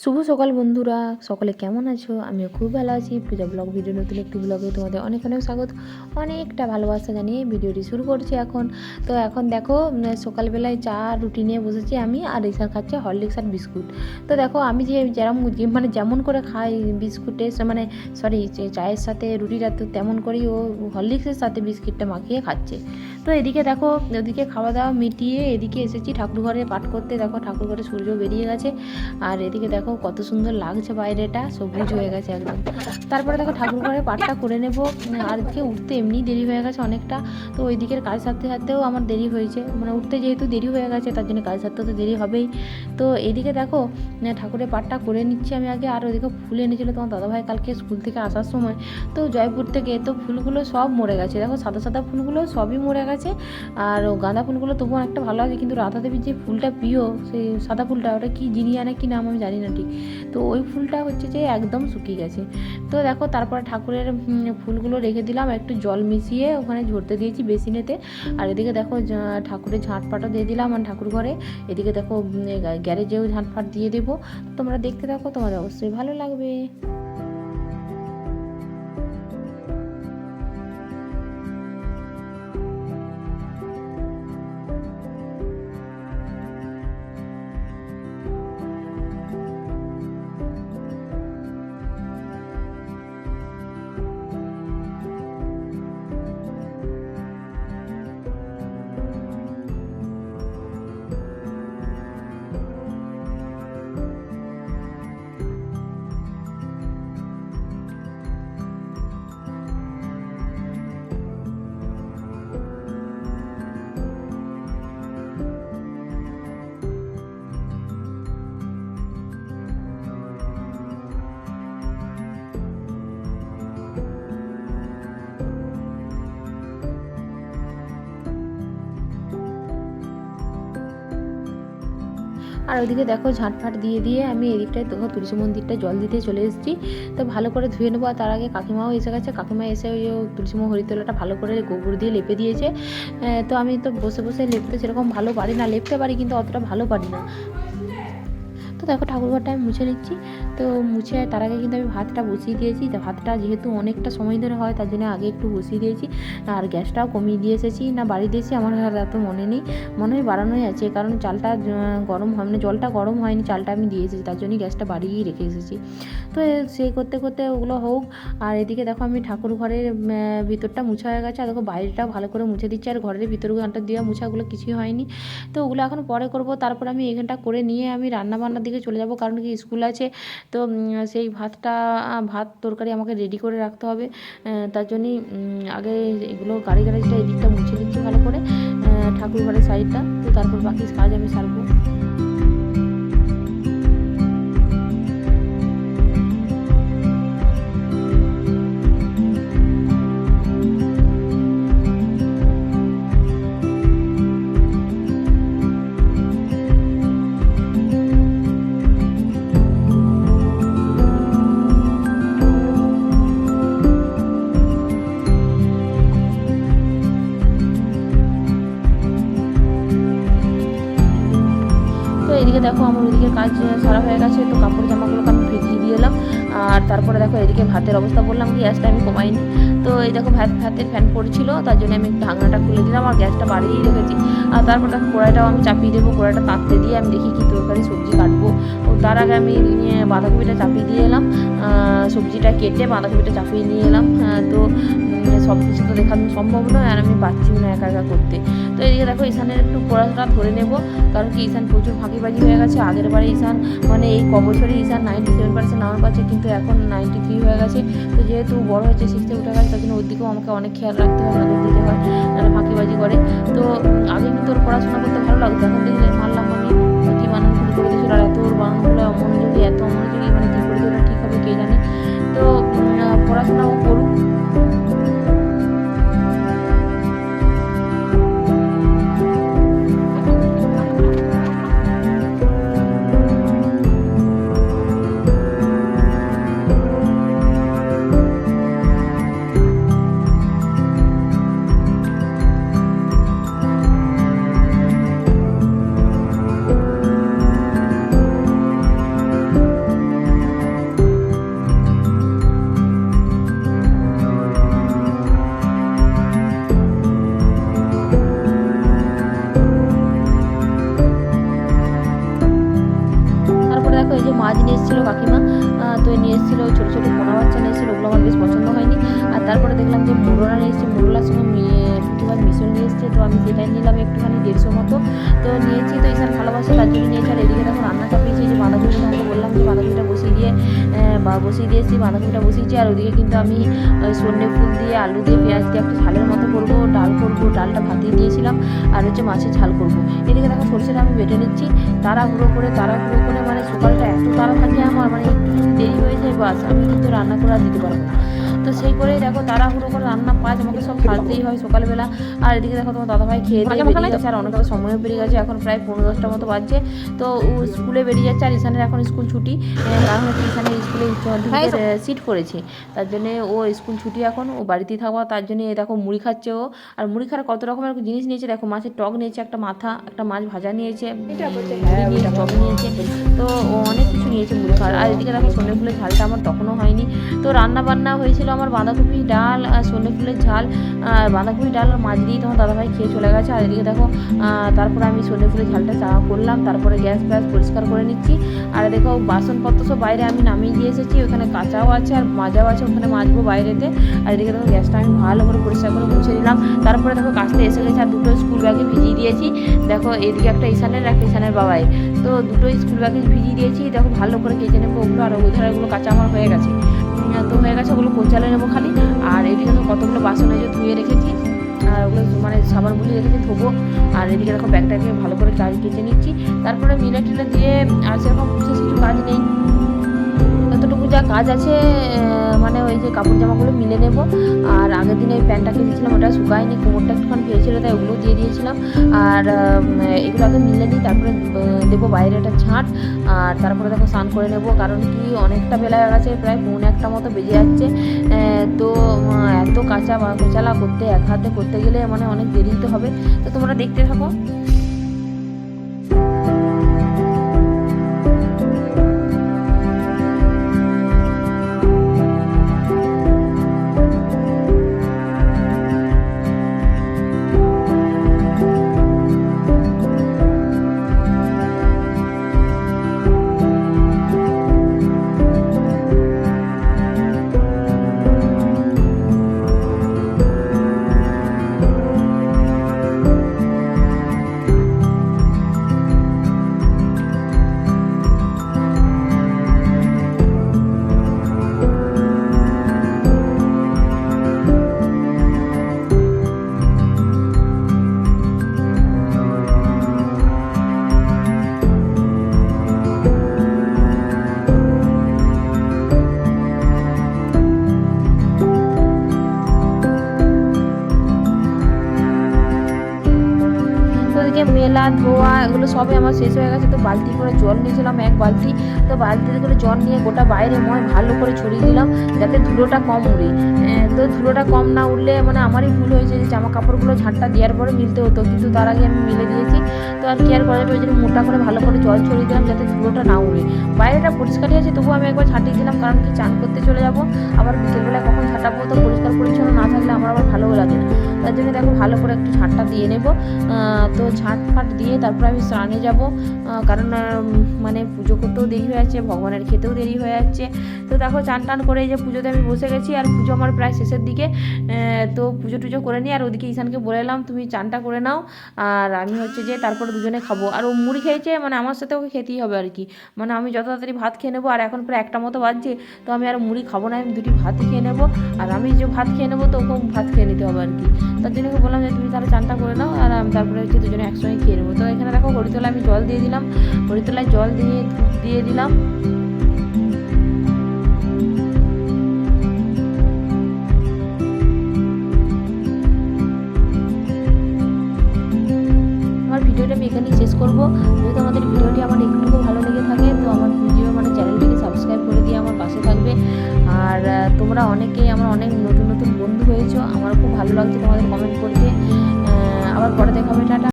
শুভ সকাল বন্ধুরা, সকলে কেমন আছো? আমিও খুব ভালো আছি। পূজা ব্লগ ভিডিও, নতুন একটি ব্লগে তোমাদের অনেক অনেক স্বাগত। অনেকটা ভালোবাসা জানিয়ে ভিডিওটি শুরু করছি এখন। তো এখন দেখো সকালবেলায় চা, রুটি নিয়ে বসেছি আমি আর ঈশান খাচ্ছে হরলিক্স আর বিস্কুট। তো দেখো, আমি যে যেরম মানে যেমন করে খাই বিস্কুটের মানে সরি চায়ের সাথে রুটিটা তো তেমন করেই ও হরলিক্সের সাথে বিস্কিটটা মাখিয়ে খাচ্ছে। তো এদিকে দেখো, ওদিকে খাওয়া দাওয়া মিটিয়ে এদিকে এসেছি ঠাকুর ঘরে পাঠ করতে। দেখো ঠাকুর ঘরে সূর্য বেরিয়ে গেছে। আর এদিকে দেখো কত সুন্দর লাগছে বাইরেটা, সবুজ হয়ে গেছে একদম। তারপরে দেখো ঠাকুর ঘরে পাঠটা করে নেব। এদিকে উঠতে এমনি দেরি হয়ে গেছে অনেকটা। তো ওই দিকের কাজ সারতে সারতেও আমার দেরি হয়েছে। মানে উঠতে যেহেতু দেরি হয়ে গেছে, তার জন্য কাজ সারতে তো দেরি হবেই। তো এইদিকে দেখো ঠাকুরের পাঠটা করে নিচ্ছি আমি আগে। আর ওইদিকে ফুল এনেছিল তোমার দাদাভাই কালকে স্কুল থেকে আসার সময়। তো জয়পুর থেকে তো ফুলগুলো সব মরে গেছে। দেখো সাদা সাদা ফুলগুলো সবই মরে গেছে। আর গাঁদা ফুলগুলো তবুও একটা ভালো আছে। কিন্তু রাধা দেবীর যে ফুলটা প্রিয়, সেই সাদা ফুলটা, ওটা কি জিনিয়ানা কি নাম আমি জানি না। ঠিক তো ওই ফুলটা হচ্ছে যে একদম শুকিয়ে গেছে। তো দেখো, তারপরে ঠাকুরের ফুলগুলো রেখে দিলাম, একটু জল মিশিয়ে ওখানে ঝরতে দিয়েছি বেসিনেতে। আর এদিকে দেখো ঠাকুরের ঝাঁটপাটও দিয়ে দিলাম আর ঠাকুর ঘরে এদিকে দেখো গ্যারেজেও ঝাঁটফাট দিয়ে দেবো। তোমরা দেখতে থাকো, তোমাদের অবশ্যই ভালো লাগবে। আর ওইদিকে দেখো ঝাঁটফাট দিয়ে দিয়ে আমি এদিকটায় তো তুলসী মন্দিরটা জল দিতে চলে এসেছি। তো ভালো করে ধুয়ে নেব আর তার আগে কাকিমাও এসে গেছে। কাকিমা এসে ওই তুলসী হরিতলাটা ভালো করে গোবর দিয়ে লেপে দিয়েছে। তো আমি তো বসে বসে লেপতে সেরকম ভালো পারি না। লেপতে পারি কিন্তু অতটা ভালো পারি না। তো দেখো ঠাকুরঘরটা আমি মুছে নিচ্ছি। তো মুছে তার আগে কিন্তু আমি ভাতটা বসিয়ে দিয়েছি। তো ভাতটা যেহেতু অনেকটা সময় ধরে হয়, তার জন্য আগে একটু বসিয়ে দিয়েছি। আর গ্যাসটাও কমিয়ে দিয়ে এসেছি। না বাড়ি দিয়েছি আমার আর এত মনে নেই। মনে হয় বাড়ানোই আছে, কারণ চালটা গরম হয় মানে জলটা গরম হয়নি, চালটা আমি দিয়ে এসেছি, তার জন্যই গ্যাসটা বাড়িয়েই রেখে এসেছি। তো সেই করতে করতে ওগুলো হোক, আর এদিকে দেখো আমি ঠাকুর ঘরের ভিতরটা মুছা হয়ে গেছে। আর দেখো বাইরেটাও ভালো করে মুছে দিচ্ছি, আর ঘরের ভিতরগুলোটা দেওয়া মুছাগুলো কিছুই হয়নি। তো ওগুলো এখন পরে করব, তারপর আমি এখানটা করে নিয়ে আমি রান্না বান্নার দিকে চলে যাব, কারণ কি স্কুল আছে। তো সেই ভাতটা ভাত তরকারি আমাকে রেডি করে রাখতে হবে। তার জন্যই আগে এগুলো গাড়ি গাড়িটা এদিকটা মুছে নিচ্ছি ভালো করে। ঠাকুর ঘরের সাইডটা তো তারপর বাকি কাজ আমি সারবো। এদিকে দেখো আমার ওদিকে কাজ সারা হয়ে গেছে, তো কাপড় জামাগুলোকে আমি ভিজিয়ে দিয়ে এলাম। আর তারপরে দেখো এদিকে ভাতের অবস্থা বললাম গ্যাসটা আমি কমাইনি। তো এই দেখো ভাত ভাতের ফ্যান পড়ছিল তার জন্য আমি ঢাকনাটা খুলে দিলাম আর গ্যাসটা বাড়িয়েই রেখেছি। আর তারপর দেখো কড়াইটাও আমি চাপিয়ে দেবো কড়াইটা তাঁততে দিয়ে আমি দেখি কি তরকারি সবজি কাটবো। ও তার আগে আমি বাঁধাকপিটা চাপিয়ে দিয়ে এলাম। সবজিটা কেটে বাঁধাকপিটা চাপিয়ে নিয়ে এলাম। তো উম, সব কিছু তো দেখানো সম্ভব নয় আর আমি পারছি না একা একা করতে। তো এদিকে দেখো ঈশানের একটু পড়াশোনা ধরে নেব কারণ কি ঈশান প্রচুর ফাঁকিবাজি হয়ে গেছে। আগের বারে ঈশান মানে এই ক বছরে Ishan ninety seven percent number পাচ্ছে কিন্তু এখন নাইনটি থ্রি হয়ে গেছে। তো যেহেতু বড় হচ্ছে সিক্সে উঠে গেছে তার জন্য ওর দিকেও আমাকে অনেক খেয়াল রাখতে হয় নজর দিতে হয় নাহলে ফাঁকিবাজি করে। তো আগে কিন্তু ওর পড়াশোনা করতে ভালো লাগতো, এখন দেখি মারলাম আমি কি বানান শুরু করে দিয়েছিল আর এত ওর বানানগুলো অমনোযোগী এত অমনোযোগী মানে কী করে ঠিক হবে কে জানে? তো পড়াশোনাও করুক। দেখলাম যে মোরলা এসেছে মোরলার সঙ্গে মাছ মিশন নিয়ে এসেছে, তো আমি সেটাই নিলাম একটুখানি দেড়শো মতো, তো নিয়েছি, তো ঈশান ভালোবাসে, তার জন্য নিয়েছি। আর এদিকে দেখো, রান্না চাপিয়েছি যে বাঁধাকপি তোমাকে বললাম যে বাঁধাকপিটা বসিয়ে দিয়ে বা বসিয়ে দিয়েছি, বাঁধাকপিটা বসিয়েছি। আর ওদিকে কিন্তু আমি সর্ষে ফুল দিয়ে আলু দিয়ে পেঁয়াজ দিয়ে একটু ঝালের মতো করব, ডাল করব, ডালটা ভাতিয়ে দিয়েছিলাম, আর হচ্ছে মাছের ঝাল করব। এদিকে দেখো, সরষেটা আমি বেটে নিচ্ছি, তাড়াহুড়ো করে তাড়াহুড়ো করে মানে সকালটা এত তাড়া থাকে আমার মানে একটু দেরি হয়ে যায়, বাস, আমি কিন্তু রান্না করে দিতে পারব না। তো সেই করেই দেখো তাড়াহুড়ো করে রান্না পাঁচ আমাকে সব সারতেই হয় সকালবেলা। আর এদিকে দেখো তোমার দাদাভাই খেয়ে দিয়ে বেরিয়ে গেছে আর অনেকটা সময়ও বেরিয়ে গেছে এখন প্রায় পনেরো দশটার মতো বাজছে। তো ও স্কুলে বেরিয়ে যাচ্ছে আর ঈশানের এখন স্কুল ছুটি। কারণ হচ্ছে ঈশানের স্কুলে উচ্চ মাধ্যমিকের সিট পড়েছে। তার জন্য ও স্কুল ছুটি এখন ও বাড়িতেই থাকব তার জন্য দেখো মুড়ি খাচ্ছে ও। আর মুড়ি খাওয়ার কত রকমের জিনিস নিয়েছে দেখো মাছের টক নিয়েছে একটা মাথা একটা মাছ ভাজা নিয়েছে নিয়েছে টক নিয়েছে। তো ও অনেক কিছু নিয়েছে মুড়ি খাওয়ার। আর এদিকে দেখো সন্ধ্যে ফুলের ঝালটা আমার তখনও হয়নি। তো রান্না বান্না হয়েছিল আমার বাঁধাকপি ডাল আর সন্ধ্যে ফুলের ঝাল বাঁধাকপি ডাল আর মাছ দিয়েই তোমার দাদাভাই খেয়ে চলে গেছে। আর এদিকে দেখো তারপরে আমি সন্ধ্যে ফুলের ঝালটা চা করলাম, তারপরে গ্যাস ফ্যাস পরিষ্কার করে নিচ্ছি। আর দেখো, বাসনপত্র সব বাইরে আমি নামিয়ে দিয়ে এসেছি, ওখানে কাঁচাও আছে আর মাজাও আছে, ওখানে মাজবো বাইরেতে। আর এদিকে দেখো, গ্যাসটা আমি ভালো করে পরিষ্কার করে মুছে দিলাম তারপরে দেখো, কাজটা এসে গেছে আর দুটো স্কুল ব্যাগে ভিজিয়ে দিয়েছি। দেখো, এদিকে একটা ঈশানের একটা ঈশানের বাবাই। তো দুটো স্কুল ব্যাগে ভিজিয়ে দিয়েছি, দেখো, ভালো করে কেচে নেব ওগুলো, আর ওই ধারেগুলো কাঁচা আমার হয়ে গেছে। হয়ে গেছে, ওগুলো কোচালে নেব খালি? আর এদিকে তো কতগুলো বাসন যে ধুয়ে রেখেছি, আর ওগুলো মানে সাবান বুলিয়ে রেখেছি, ধোবো। আর এদিকে দেখো ব্যাগটাকে ভালো করে চার্জ কেটে নিচ্ছি। তারপরে মিলে দিয়ে আর সেরকম বিশেষ কিছু কাজ নেই। যতটুকু যা কাজ আছে মানে ওই যে কাপড় জামাগুলো মিলে নেব। আর আগের দিনে ওই প্যান্টটা কিনেছিলাম ওটা শুকায়নি, কোমরটা একটুখানি পেয়েছিল, তাই ওগুলো দিয়ে দিয়েছিলাম। আর এগুলো আগে মিলে নিই, তারপরে দেবো বাইরে একটা ঝাঁট আর তারপরে দেখো স্নান করে নেব, কারণ কি অনেকটা বেলা হয়ে গেছে, প্রায় পৌনে একটা মতো বেজে যাচ্ছে। তো এত কাঁচা কোচালা করতে, এক হাতে করতে গেলে মানে অনেক দেরি তো হবে। তো তোমরা দেখতে থাকো। মেলা ধোয়া এগুলো সবই আমার শেষ হয়ে গেছে। তো বালতি করে জল নিয়েছিলাম এক বালতি। তো বালতিতে করে জল নিয়ে গোটা বাইরে ময় ভালো করে ছড়িয়ে দিলাম যাতে ধুলোটা কম উড়ে। আহ, তো ধুলোটা কম না উঠলে মানে আমারই ভুল হয়েছে যে জামা কাপড়গুলো ঝাঁটটা দেওয়ার পরে মিলতে হতো। কিন্তু তার আগে আমি মিলে দিয়েছি। আর কি আর করা যাবে ওই জন্য মোটা করে ভালো করে জল ছড়িয়ে দিলাম যাতে ধুলোটা না উড়ে। বাইরেটা পরিষ্কারই আছে তবুও আমি একবার ছাটিয়ে দিলাম, কারণ কি চান করতে চলে যাব। আবার বিকেলবেলায় কখন ছাটাবো তো পরিষ্কার পরিচ্ছন্ন না থাকলে আমার আবার ভালোও লাগে না। তার জন্য দেখো ভালো করে একটু ঝাঁটটা দিয়ে নেব। তো ঝাঁট ফাট দিয়ে তারপর আমি স্নানে যাব। কারণ মানে পুজো করতেও দেরি হয়ে যাচ্ছে, ভগবানের খেতেও দেরি হয়ে যাচ্ছে। তো দেখো চান টান করে এই যে পুজোতে আমি বসে গেছি, আর পুজো আমার প্রায় শেষের দিকে। তো পুজো টুজো করে নিই, আর ওদিকে ঈশানকে বলে এলাম, তুমি চানটা করে নাও। আর আমি হচ্ছে যে তারপরে দুজনে খাব। আর ও মুড়ি খেয়েছে মানে আমার সাথে ওকে খেতেই হবে আর কি। মানে আমি যত তাড়াতাড়ি ভাত খেয়ে নেব, আর এখন প্রায় একটা মতো বাজছে, তো আমি আর মুড়ি খাব না, আমি দুটি ভাতই খেয়ে নেব। আর আমি যে ভাত খেয়ে নেব, তো ওকে ভাত খেয়ে নিতে হবে আর কি। তার জন্য বললাম যে, তুমি তাহলে চানটা করে নাও, আর আমি তারপরে হচ্ছে দুজনে একসঙ্গে খেয়ে নেব। তো এখানে দেখো, হরিতলায় আমি জল দিয়ে দিলাম। হরিতলায় জল দিয়ে দিয়ে দিলাম। করব। যদি তোমাদের ভিডিওটি আমার একটুকু ভালো লেগে থাকে, তো আমার ভিডিও মানে চ্যানেলটিকে সাবস্ক্রাইব করে দিয়ে আমার পাশে থাকবে। আর তোমরা অনেকেই আমার অনেক নতুন নতুন বন্ধু হয়েছো। আমার খুব ভালো লাগছে তোমাদের কমেন্ট করতে। আবার পরে দেখাবে, টাটা।